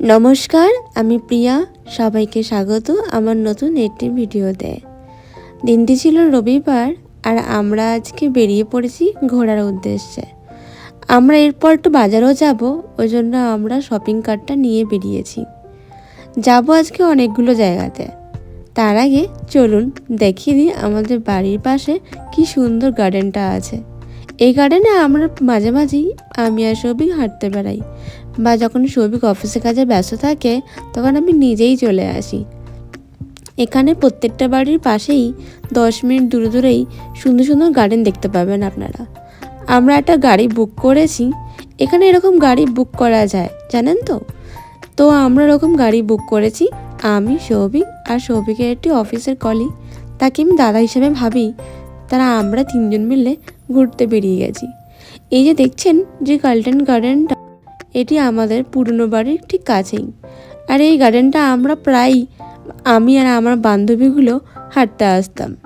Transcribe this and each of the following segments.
নমস্কার, আমি প্রিয়া। সবাইকে স্বাগত আমার নতুন একটি ভিডিওতে। দিনটি ছিল রবিবার আর আমরা আজকে বেরিয়ে পড়েছি ঘোরার উদ্দেশ্যে। আমরা এরপর একটু বাজারও যাব ওই জন্য আমরা শপিং কার্টটা নিয়ে বেরিয়েছি। যাব আজকে অনেকগুলো জায়গাতে। তার আগে চলুন দেখিয়ে দিই আমাদের বাড়ির পাশে কি সুন্দর গার্ডেনটা আছে। এই গার্ডেনে আমরা মাঝে মাঝেই আমি আর সৌভিক হাঁটতে বেড়াই। বা যখন সৌভিক অফিসে কাজে ব্যস্ত থাকে, তখন আমি নিজেই চলে আসি। এখানে প্রত্যেকটা বাড়ির পাশেই দশ মিনিট দূরে দূরেই সুন্দর সুন্দর গার্ডেন দেখতে পাবেন আপনারা। আমরা একটা গাড়ি বুক করেছি। এখানে এরকম গাড়ি বুক করা যায়, জানেন তো? তো আমরা এরকম গাড়ি বুক করেছি। আমি, সৌভিক আর সৌভিকের একটি অফিসের কলি তাকে আমি দাদা হিসেবে ভাবি। তারা আমরা তিনজন মিলে ঘুরতে বেরিয়ে গেছি। এই যে দেখছেন যে গার্ডেন গার্ডেনটা এটি আমাদের পুরনো বাড়ির ঠিক কাছেই। আর এই গার্ডেনটা আমরা প্রায়ই আমি আর আমার বান্ধবীগুলো হাঁটতে আসতাম।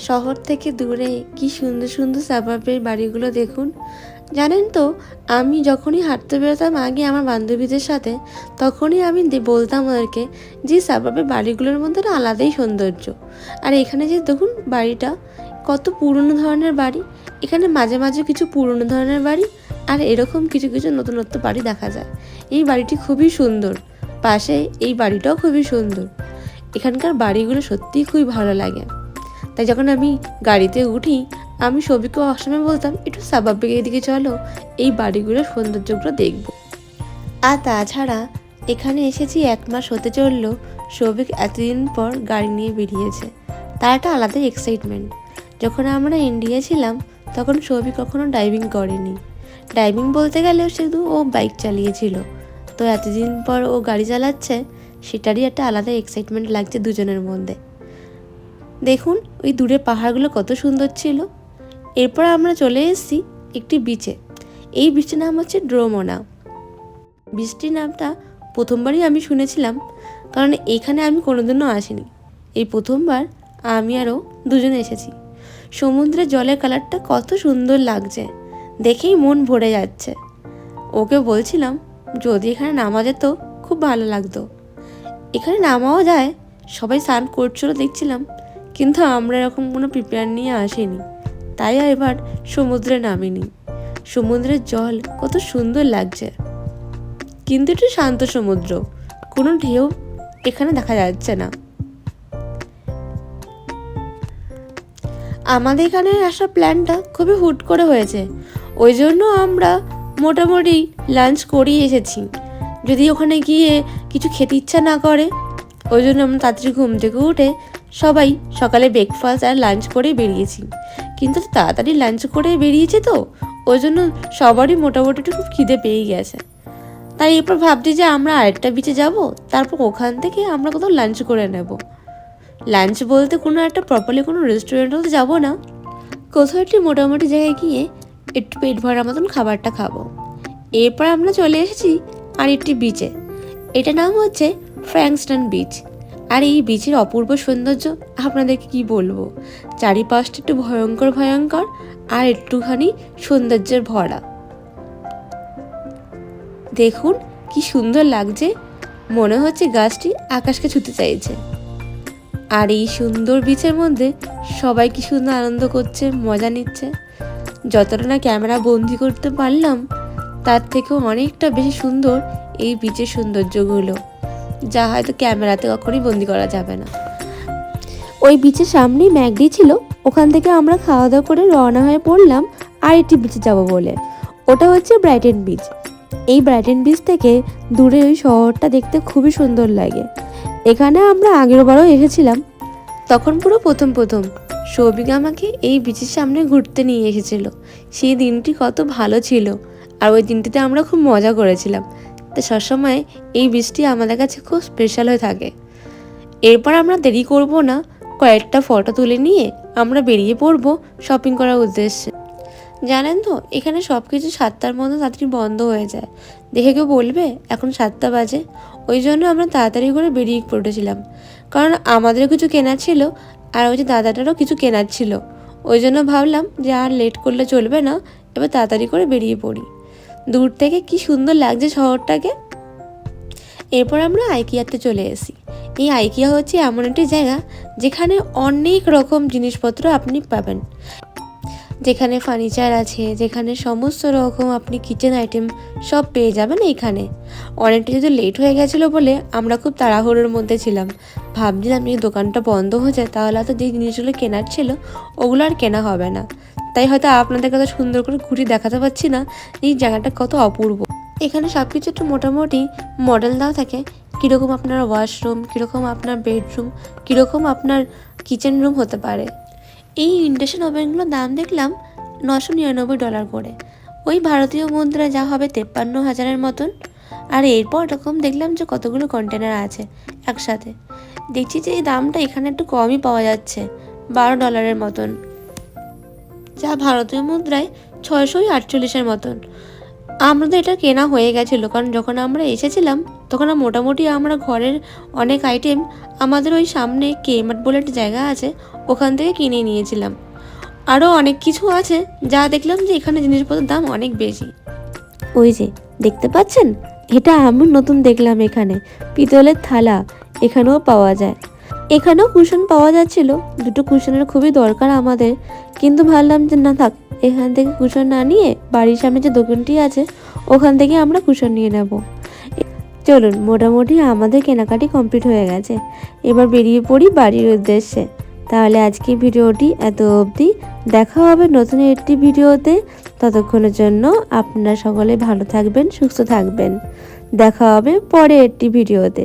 শহর থেকে দূরে কি সুন্দর সুন্দর সাবাবের বাড়িগুলো দেখুন। জানেন তো, আমি যখনই হাঁটতে বেরোতাম আগে আমার বান্ধবীদের সাথে, তখনই আমি বলতাম ওদেরকে যে সাবাবের বাড়িগুলোর মধ্যে একটা আলাদাই সৌন্দর্য। আর এখানে যে দেখুন বাড়িটা কত পুরনো ধরনের বাড়ি? এখানে মাঝে মাঝে কিছু পুরনো ধরনের বাড়ি আর এরকম কিছু কিছু নতুনত্ব বাড়ি দেখা যায়। এই বাড়িটি খুবই সুন্দর। পাশে এই বাড়িটাও খুবই সুন্দর। এখানকার বাড়িগুলো সত্যিই খুবই ভালো লাগে। তাই যখন আমি গাড়িতে উঠি, আমি সবিকে অসময় বলতাম, একটু স্বাভাবিক এদিকে চলো, এই বাড়িগুলোর সৌন্দর্যগুলো দেখব। আর তাছাড়া এখানে এসেছি এক মাস হতে চলল সৌভিক এতদিন পর গাড়ি নিয়ে বেরিয়েছে। তার একটা আলাদাই এক্সাইটমেন্ট যখন আমরা ইন্ডিয়া ছিলাম, তখন সৌভিক কখনো ড্রাইভিং করেনি। ড্রাইভিং বলতে গেলেও শুধু ও বাইক চালিয়েছিল। তো এতদিন পর ও গাড়ি চালাচ্ছে, সেটারই একটা আলাদা এক্সাইটমেন্ট লাগছে দুজনের মধ্যে। দেখুন, ওই দূরে পাহাড়গুলো কত সুন্দর ছিল। এরপর আমরা চলে এসেছি একটি বিচে এই বিচের নাম হচ্ছে ড্রোমোনা বিচটির নামটা প্রথমবারই আমি শুনেছিলাম, কারণ এখানে আমি কোনোদিনও আসিনি। এই প্রথমবার আমি আরও দুজনে এসেছি। সমুদ্রের জলের কালারটা কত সুন্দর লাগছে। দেখেই মন ভরে যাচ্ছে। ওকে বলছিলাম, যদি এখানে নামা যেত, খুব ভালো লাগতো। এখানে নামাও যায়, সবাই স্নান করছিল, দেখছিলাম। কিন্তু আমরা এরকম কোনো প্রিপেয়ার নিয়ে আসিনি। তাই এবার সমুদ্রে নামিনি। সমুদ্রের জল কত সুন্দর লাগছে। কিন্তু একটু শান্ত সমুদ্র। কোনো ঢেউ এখানে দেখা যাচ্ছে না। আমাদের এখানে আসার প্ল্যানটা খুবই হুট করে হয়েছে। ওই জন্য আমরা মোটামুটি লাঞ্চ করেই এসেছি। যদি ওখানে গিয়ে কিছু খেতে ইচ্ছা না করে, ওই জন্য আমরা তাড়াতাড়ি ঘুম থেকে উঠে সবাই সকালে ব্রেকফাস্ট আর লাঞ্চ করে বেরিয়েছি। কিন্তু তাড়াতাড়ি লাঞ্চ করে বেরিয়েছে তো, ওই জন্য সবারই মোটামুটি একটু খুব খিদে পেয়ে গেছে। তাই এরপর ভাবছি যে আমরা আরেকটা বিচে যাব, তারপর ওখান থেকে আমরা কোথাও লাঞ্চ করে নেব। লাঞ্চ বলতে কোনো একটা প্রপারলি কোনো রেস্টুরেন্টেও তো যাব না। কোথাও একটি মোটামুটি জায়গায় গিয়ে একটু পেট ভরার মতন খাবারটা খাব। এরপর আমরা চলে এসেছি আর একটি বিচে এটা নাম হচ্ছে ফ্র্যাঙ্কস্টন বিচ আর এই বিচের অপূর্ব সৌন্দর্য আপনাদেরকে কি বলব? চারিপাশটা একটু ভয়ঙ্কর ভয়ঙ্কর আর একটুখানি সৌন্দর্যের ভরা। দেখুন কি সুন্দর লাগছে। মনে হচ্ছে গাছটি আকাশকে ছুতে চাইছে। আর এই সুন্দর বিচের মধ্যে সবাই কি সুন্দর আনন্দ করছে, মজা নিচ্ছে। যতটা না ক্যামেরা বন্দি করতে পারলাম, তার থেকেও অনেকটা বেশি সুন্দর এই বিচের সৌন্দর্যগুলো যা হয়তো ক্যামেরাতে কখনোই বন্দি করা যাবে না। ওই বিচের সামনেই ম্যাগডি ছিল, ওখান থেকে আমরা খাওয়া দাওয়া করে রওনা হয়ে পড়লাম আর একটি বিচে যাব বলে। ওটা হচ্ছে ব্রাইটেন বিচ এই ব্রাইটেন বিচ থেকে দূরে ওই শহরটা দেখতে খুবই সুন্দর লাগে। এখানে আমরা আগের বারও এসেছিলাম। তখন পুরো প্রথম প্রথম সৌভিক আমাকে এই বিচের সামনে ঘুরতে নিয়ে এসেছিল। সেই দিনটি কত ভালো ছিল আর ওই দিনটিতে আমরা খুব মজা করেছিলাম। তো সবসময় এই বীজটি আমাদের কাছে খুব স্পেশাল হয়ে থাকে। এরপর আমরা দেরি করব না, কয়েকটা ফটো তুলে নিয়ে আমরা বেরিয়ে পড়ব শপিং করার উদ্দেশ্যে। জানেন তো, এখানে সব কিছু সাতটার মধ্যে তাড়াতাড়ি বন্ধ হয়ে যায়। দেখে কেউ বলবে, এখন সাতটা বাজে। ওই জন্য আমরা তাড়াতাড়ি করে বেরিয়ে পড়েছিলাম। কারণ আমাদেরও কিছু কেনার ছিল, আর ওই যে দাদাটারও কিছু কেনার ছিল। ওই জন্য ভাবলাম যে আর লেট করলে চলবে না, এবার তাড়াতাড়ি করে বেরিয়ে পড়ি। দূর থেকে কি সুন্দর লাগছে শহরটাকে। এরপর আমরা আইকিয়াতে চলে এসি এই আইকিয়া হচ্ছে এমন একটি জায়গা, যেখানে অনেক রকম জিনিসপত্র আপনি পাবেন। যেখানে ফার্নিচার আছে, যেখানে সমস্ত রকম আপনি কিচেন আইটেম সব পেয়ে যাবেন এইখানে। অনেকটা যদি লেট হয়ে গেছিল বলে আমরা খুব তাড়াহুড়োর মধ্যে ছিলাম। ভাবছিলাম এই দোকানটা বন্ধ হয়ে যায় তাহলে হয়তো যে জিনিসগুলো কেনার ছিল ওগুলো আর কেনা হবে না। তাই হয়তো আপনাদের কাছে সুন্দর করে ঘুরে দেখাতে পারছি না, এই জায়গাটা কত অপূর্ব। এখানে সব কিছু একটু মোটামুটি মডেল দেওয়া থাকে। কীরকম আপনার ওয়াশরুম কীরকম আপনার বেডরুম কীরকম আপনার কিচেন রুম হতে পারে। এই ইন্ডাকশন ওভেনগুলোর দাম দেখলাম নশো নিরানব্বই ডলার করে। ওই ভারতীয় মুদ্রা যা হবে তেপ্পান্ন হাজারের মতন। আর এরপর এরকম দেখলাম যে কতগুলো কন্টেনার আছে একসাথে। দেখছি যে এই দামটা এখানে একটু কমই পাওয়া যাচ্ছে, বারো ডলারের মতন। যা ভারতীয় মুদ্রায় ছয়শোই আটচল্লিশের মতন। আমাদের এটা কেনা হয়ে গেছিল, কারণ যখন আমরা এসেছিলাম, তখন মোটামুটি আমরা ঘরের অনেক আইটেম আমাদের ওই সামনে কেমার্ট বলে একটা জায়গা আছে, ওখান থেকে কিনে নিয়েছিলাম। আরও অনেক কিছু আছে, যা দেখলাম যে এখানে জিনিসপত্রের দাম অনেক বেশি। ওই যে, দেখতে পাচ্ছেন? এটা আমি নতুন দেখলাম এখানে, পিতলের থালা, এখানেও পাওয়া যায়। এখানেও কুশন পাওয়া যাচ্ছিল, দুটো কুশনের খুবই দরকার আমাদের, কিন্তু ভাবলাম যে না থাক এখান থেকে কুশন না নিয়ে বাড়ির সামনে যে দোকানটি আছে, ওখান থেকে আমরা কুশন নিয়ে নেব। চলুন, মোটামুটি আমাদের কেনাকাটি কমপ্লিট হয়ে গেছে। এবার বেরিয়ে পড়ি বাড়ির উদ্দেশ্যে। তাহলে আজকে ভিডিওটি এত অবধি। দেখা হবে নতুন একটি ভিডিওতে। ততক্ষণের জন্য আপনারা সকলে ভালো থাকবেন, সুস্থ থাকবেন। দেখা হবে পরে একটি ভিডিওতে।